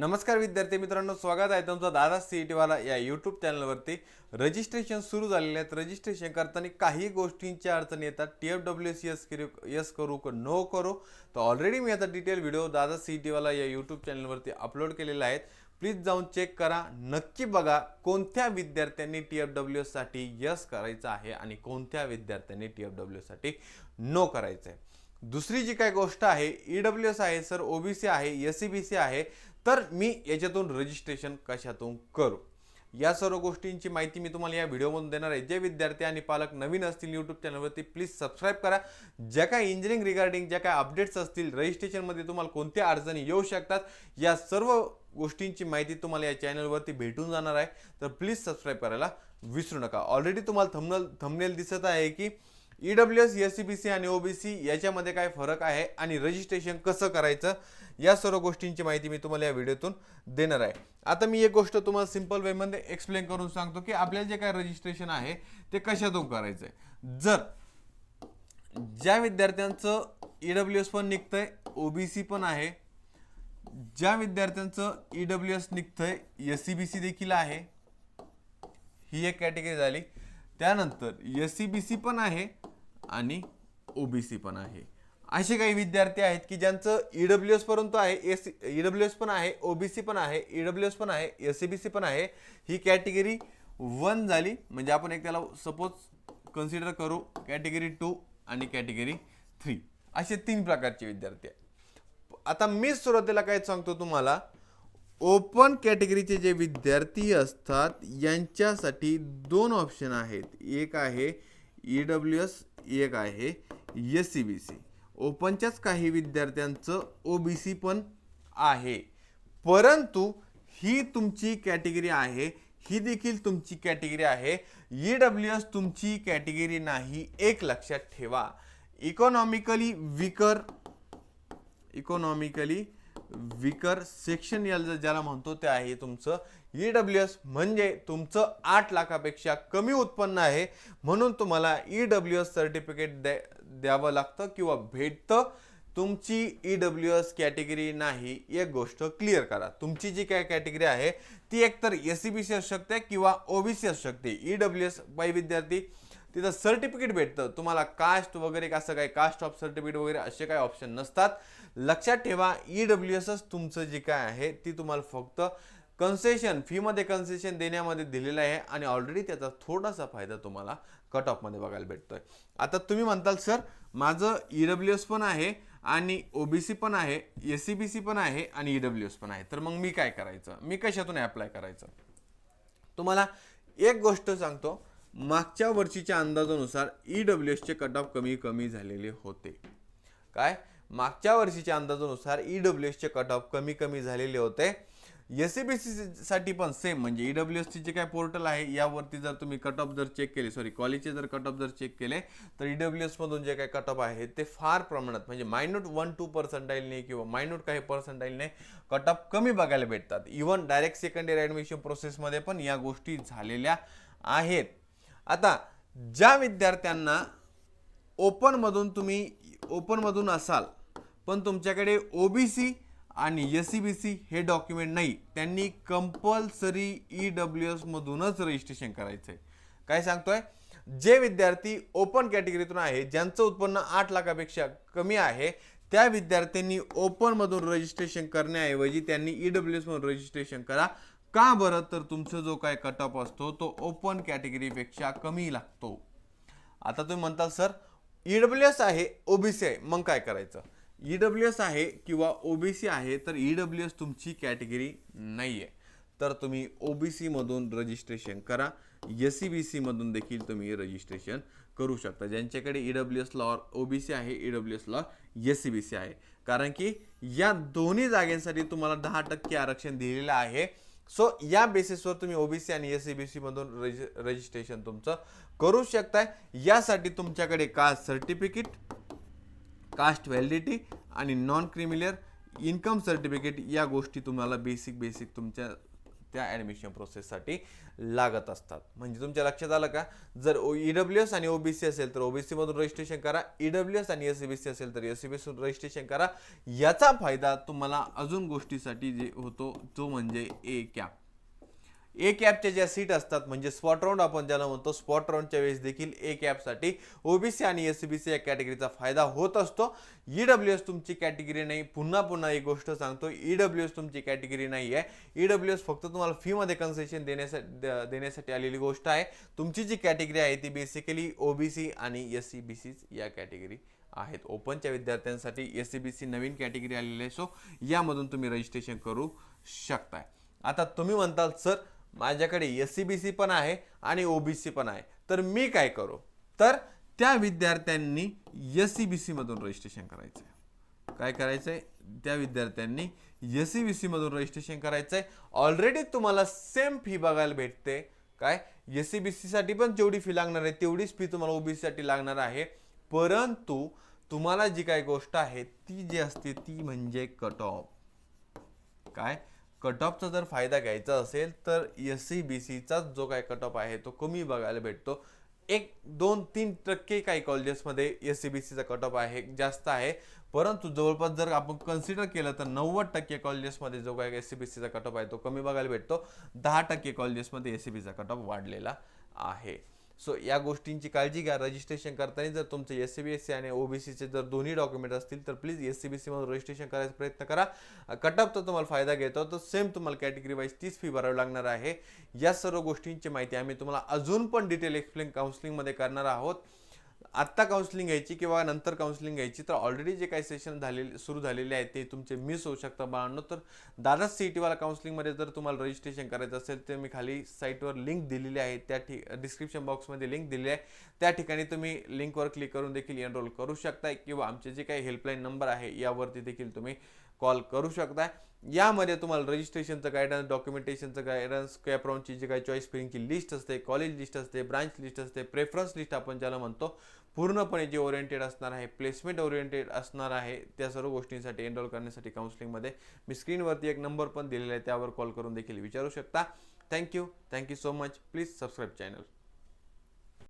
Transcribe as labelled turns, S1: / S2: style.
S1: नमस्कार विद्यार्थी मित्रांनो स्वागत आहे तुमचं दादा सी टी वाला या यूट्यूब चॅनलवरती रजिस्ट्रेशन सुरू झालेले आहेत. रजिस्ट्रेशन करताना काही गोष्टींच्या अडचणी येतात. T F W C S करू यस करू नो करू. तर ऑलरेडी मी आता डिटेल व्हिडिओ दादा सी टी वाला या यूट्यूब चॅनलवरती अपलोड केलेले आहेत. प्लीज जाऊन चेक करा. नक्की बघा कोणत्या विद्यार्थ्यांनी टी एफ डब्ल्यू साठी यस करायचं आहे आणि कोणत्या विद्यार्थ्यांनी टी एफ डब्ल्यू साठी नो करायचं आहे दुसरी जी काय गोष्ट आहे ई डब्ल्यू एस आहे सर ओबीसी आहे एस सी बी सी आहे तर मी याच्यातून रजिस्ट्रेशन कशातून करू? या सर्व गोष्टींची माहिती मी तुम्हाला या व्हिडिओमधून देणार आहे. जे विद्यार्थी आणि पालक नवीन असतील यूट्यूब चॅनलवरती प्लीज सबस्क्राईब करा. ज्या काय इंजिनिअरिंग रिगार्डिंग ज्या काय अपडेट्स असतील रजिस्ट्रेशनमध्ये तुम्हाला कोणत्या अडचणी येऊ शकतात या सर्व गोष्टींची माहिती तुम्हाला या चॅनलवरती भेटून जाणार आहे. तर प्लीज सबस्क्राईब करायला विसरू नका. ऑलरेडी तुम्हाला थमनल थमनेल दिसत आहे की E W S S C B C आणि ओबीसी याच्यामध्ये काय फरक आहे आणि रजिस्ट्रेशन कसं करायचं या सर्व गोष्टींची माहिती मी तुम्हाला या व्हिडिओतून देणार आहे. आता मी एक गोष्ट तुम्हाला सिंपल वेमध्ये एक्सप्लेन करून सांगतो की आपल्याला जे काय रजिस्ट्रेशन आहे ते कशातून करायचं आहे जर ज्या विद्यार्थ्यांचं ई डब्ल्यू एस पण निघतंय ओबीसी पण आहे ज्या विद्यार्थ्यांचं ई डब्ल्यू एस निघतंय एस सी बी सी देखील आहे ही एक कॅटेगरी झाली. त्यानंतर एस सी बी सी पण आहे आणि ओ बी सी पण आहे. असे काही विद्यार्थी आहेत की ज्यांचं ई डब्ल्यू एस परंतु आहे एस ई डब्ल्यू एस पण आहे ओ बी सी पण आहे ई डब्ल्यू एस पण आहे एस सी बी सी पण आहे ही कॅटेगरी वन झाली. म्हणजे आपण एक त्याला सपोज कन्सिडर करू कॅटेगरी टू आणि कॅटेगरी थ्री. असे तीन प्रकारचे विद्यार्थी आहेत. आता मी सुरुवातीला काय सांगतो तुम्हाला ओपन कॅटेगरीचे जे विद्यार्थी असतात यांच्यासाठी दोन ऑप्शन आहेत. एक आहे ई डब्ल्यू एस एक आहे एस सी बी सी ओपनच्याच काही विद्यार्थ्यांचं ओ बी सी पण आहे. परंतु ही तुमची कॅटेगरी आहे ही देखील तुमची कॅटेगरी आहे. ई डब्ल्यू एस तुमची कॅटेगरी नाही एक लक्षात ठेवा. Economically weaker economically weaker section याला ज्याला म्हणतो ते आहे तुमचं ई डब्ल्यू एस म्हणजे तुमचं आठ लाखापेक्षा कमी उत्पन्न आहे. म्हणून तुम्हाला ई डब्ल्यू एस सर्टिफिकेट द्या द्यावं लागतं किंवा भेटतं. तुमची ई डब्ल्यू एस कॅटेगरी नाही एक गोष्ट क्लिअर करा. तुमची जी काय कॅटेगरी आहे ती एकतर एस सी बी सी असू शकते किंवा ओबीसी असू शकते. ई डब्ल्यू एस बाई विद्यार्थी तिथं सर्टिफिकेट भेटतं. तुम्हाला कास्ट वगैरे असं काही कास्ट ऑफ सर्टिफिकेट वगैरे असे काही ऑप्शन नसतात. लक्षात ठेवा ई डब्ल्यू एसच तुमचं जे काय आहे ती तुम्हाला फक्त कन्सेशन फीमध्ये कन्सेशन देण्यामध्ये दिलेलं आहे आणि ऑलरेडी त्याचा थोडासा फायदा तुम्हाला कट ऑफमध्ये बघायला आहे आता तुम्ही म्हणताल सर माझं ई डब्ल्यू एस पण आहे आणि ओ बी सी पण आहे एस सी बी सी पण आहे आणि ई डब्ल्यू एस पण आहे. तर मग मी काय करायचं? मी कशातून अप्लाय करायचं? तुम्हाला एक गोष्ट सांगतो. मागच्या वर्षीच्या अंदाजानुसार ई डब्ल्यू एसचे कट ऑफ कमी कमी झालेले होते. काय? मागच्या वर्षीच्या अंदाजानुसार ई डब्ल्यू एसचे कट ऑफ कमी कमी झालेले होते. एस सी बी सी साठी पण सेम म्हणजे ई डब्ल्यू एसची जे काय पोर्टल आहे यावरती जर तुम्ही कट ऑफ जर चेक केले सॉरी कॉलेजचे जर कट ऑफ जर चेक केले तर ई डब्ल्यू एसमधून जे काय कट ऑफ आहे ते फार प्रमाणात म्हणजे मायन्यूट वन टू पर्सेंटाईलने किंवा मायन्यूट काही पर्सेंटाईलने कट ऑफ कमी बघायला भेटतात. Even direct second year admission प्रोसेसमध्ये पण या गोष्टी झालेल्या आहेत. आता ज्या विद्यार्थ्यांना ओपनमधून तुम्ही ओपनमधून असाल पण तुमच्याकडे ओबीसी आणि एस सी बी सी हे डॉक्युमेंट नाही. त्यांनी कंपल्सरी ई डब्ल्यू एसमधूनच रजिस्ट्रेशन करायचं आहे काय सांगतोय? जे विद्यार्थी ओपन कॅटेगरीतून आहे ज्यांचं उत्पन्न आठ लाखापेक्षा कमी आहे त्या विद्यार्थ्यांनी ओपनमधून रजिस्ट्रेशन करण्याऐवजी त्यांनी ई डब्ल्यू एसमधून रजिस्ट्रेशन करा. का बरं? तर तुमचा जो काय कट ऑफ असतो तो ओपन कॅटेगरीपेक्षा कमी लागतो. आता तुम्ही म्हणताल सर ई डब्ल्यू एस आहे ओबीसी आहे. मग काय करायचं? ई डब्ल्यू एस आहे किंवा ओ बी सी आहे तर ई डब्ल्यू एस तुमची कॅटेगरी नाही आहे तर तुम्ही ओ बी सीमधून रजिस्ट्रेशन करा. एस सी बी सीमधून देखील तुम्ही रजिस्ट्रेशन करू शकता. ज्यांच्याकडे E W S law C आहे E W S law S C B C आहे. कारण की या दोन्ही जागेसाठी तुम्हाला दहा टक्के आरक्षण दिलेलं आहे. सो या बेसिसवर तुम्ही ओबीसी आणि एस सी बी सीमधून रजि रजिस्ट्रेशन तुमचं करू शकताय. यासाठी तुमच्याकडे का सर्टिफिकेट कास्ट व्हॅलिडिटी आणि non creamy layer income certificate या गोष्टी तुम्हाला बेसिक बेसिक तुमच्या त्या ॲडमिशन प्रोसेससाठी लागत असतात. म्हणजे तुमच्या लक्षात आलं का? जर ई डब्ल्यू एस आणि ओबीसी असेल तर ओ बी सीमधून रजिस्ट्रेशन करा ई डब्ल्यू एस आणि एस बी सी असेल तर S C B C registration करा. याचा फायदा तुम्हाला अजून गोष्टीसाठी जे होतो तो म्हणजे ए कॅप. ए कॅपच्या ज्या सीट असतात म्हणजे स्पॉट राऊंड आपण ज्याला म्हणतो स्पॉट राऊंडच्या वेळेस देखील ए कॅपसाठी ओबीसी आणि एस बी सी या कॅटेगरीचा फायदा होत असतो. ई डब्ल्यू एस तुमची कॅटेगरी नाही. पुन्हा पुन्हा एक गोष्ट सांगतो ई डब्ल्यू एस तुमची कॅटेगरी नाही आहे ई डब्ल्यू एस फक्त तुम्हाला फीमध्ये कन्सेशन देण्यासाठी देण्यासाठी आलेली गोष्ट आहे. तुमची जी कॅटेगरी आहे ती बेसिकली ओबीसी आणि एस सी बी सी या कॅटेगरी आहेत. ओपनच्या विद्यार्थ्यांसाठी एस सी बी सी नवीन कॅटेगरी आलेली आहे. सो यामधून तुम्ही रजिस्ट्रेशन करू शकताय. आता तुम्ही म्हणताल सर माझ्याकडे एस सी बी सी पण आहे आणि ओबीसी पण आहे. तर मी काय करू? तर त्या विद्यार्थ्यांनी एस सी बी सीमधून रजिस्ट्रेशन करायचं आहे काय करायचं आहे त्या विद्यार्थ्यांनी एस सी बी सीमधून रजिस्ट्रेशन करायचं आहे ऑलरेडी तुम्हाला सेम फी बघायला भेटते. काय? एस सी बी सीसाठी पण जेवढी फी लागणार आहे तेवढीच फी तुम्हाला ओबीसीसाठी लागणार आहे. परंतु तुम्हाला जी काही गोष्ट आहे ती जी असते ती म्हणजे कट ऑफ काय? कट ऑफचा जर फायदा घ्यायचा असेल तर एस सी बी सीचाच जो काय कट ऑफ आहे तो कमी बघायला भेटतो. एक दोन तीन टक्के काही कॉलेजेसमध्ये एस सी बी सीचा कट ऑफ आहे जास्त आहे. परंतु जवळपास जर आपण कन्सिडर केलं तर नव्वद टक्के कॉलेजेसमध्ये जो काय एस सी बी सीचा कट ऑफ आहे तो कमी बघायला भेटतो. दहा टक्के कॉलेजेसमध्ये एस सी बीचा कट ऑफ वाढलेला आहे. सो या गोष्टींची काळजी घ्या. रजिस्ट्रेशन करताना जर तुमचे S C B S C आणि ओबीसीचे जर दोन्ही डॉक्युमेंट असतील तर प्लीज एस सी बी सीमधून रजिस्ट्रेशन करायचा प्रयत्न करा. कट ऑफ तर तुम्हाला फायदा घेतो. तर सेम तुम्हाला कॅटेगरी वाईज तीच फी भरावी लागणार आहे. या सर्व गोष्टींची माहिती आम्ही तुम्हाला अजून पण डिटेल एक्सप्लेन काउन्सिलिंगमध्ये करणार आहोत. आत्ता काउन्सिलिंग घ्यायची किंवा नंतर काउन्सिलिंग घ्यायची तर ऑलरेडी जे काही सेशन झालेले सुरू झालेले आहेत ते तुमचे मिस होऊ शकतात बाळांनो. तर दादा सी टीवाला काउन्सिलिंगमध्ये जर तुम्हाला रजिस्ट्रेशन करायचं असेल तर मी खाली साईटवर लिंक दिलेली आहे. त्या ठिक डिस्क्रिप्शन बॉक्समध्ये लिंक दिलेली आहे. त्या ठिकाणी तुम्ही लिंकवर क्लिक करून देखील एनरोल करू शकताय किंवा आमचे जे काही हेल्पलाईन नंबर आहे यावरती देखील तुम्ही कॉल करू शकता यामध्ये तुम्हाला रजिस्ट्रेशनचं गायडन्स डॉक्युमेंटेशनचं गायडन्स कॅपराऊंडची जी काही चॉईस फिरिंगची लिस्ट असते कॉलेज लिस्ट असते ब्रांच लिस्ट असते प्रेफरन्स लिस्ट आपण ज्याला म्हणतो पूर्णपणे जे ओरिएंटेड असणार आहे प्लेसमेंट ओरिएंटेड असणार आहे त्या सर्व गोष्टींसाठी एनरोल करण्यासाठी काउन्सिलिंगमध्ये मी स्क्रीनवरती एक नंबर पण दिलेला आहे त्यावर कॉल करून देखील विचारू शकता. Thank you thank you so much please subscribe channel